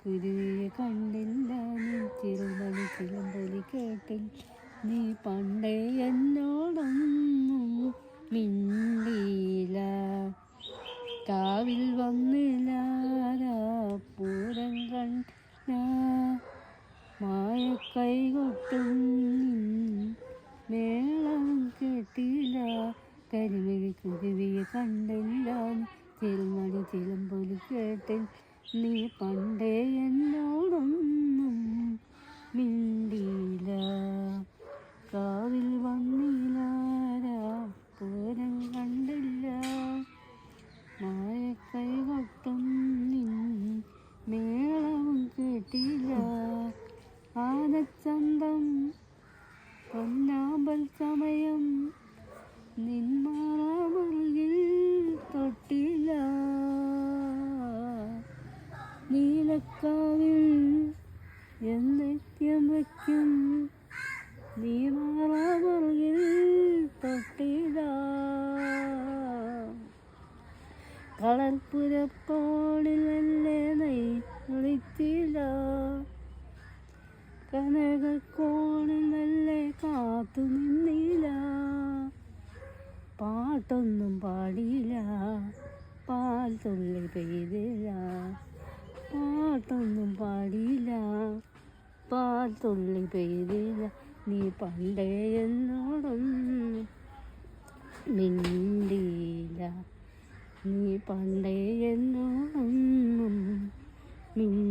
കുരുവിയെ കണ്ടില്ല നീ ചിറുമണി ചിലമ്പൊലി കേട്ടില്ല നീ പണ്ടേ എന്നോടൊന്നും മിണ്ടിയില്ല. കാവിൽ വന്നില്ല പൂരം കണ്ട? മായ കൈകൊട്ടും മേളം കേട്ടില്ല. കരിമിഴി കുരുവിയെ കണ്ടില്ല തിരുമണി ചിലമ്പൊലി കേട്ടിൽ. നീ പണ്ടേ എന്നോടൊന്നും മിണ്ടിയില്ല. കാവിൽ വന്നില്ല പൂരം കണ്ടില്ല. മായ കൈകൊട്ടും നിൻ മേളവും കേട്ടില്ല. ആനച്ചന്തം പൊന്നാമ്പൽ സമയം നീലക്കാവിൽ എന്നിത്യം വയ്ക്കും. നീ മാറാമറിയിൽ തൊട്ടില്ല കളർപ്പുരപ്പാടിലല്ലേ നൈ വിളിച്ചില്ല കനകക്കോണിലല്ലേ കാത്തു നിന്നില്ല പാട്ടൊന്നും പാടിയില്ല പാൽ തുള്ളി പെയ്തില്ല പാട്ടൊന്നും പാടിയില്ല. പാട്ടുള്ളി പേരില്ല. നീ പണ്ടേ എന്നോടൊന്നും മിണ്ടിയില്ല. നീ പണ്ടേ എന്നോടൊന്നും മിണ്ടിയില്ല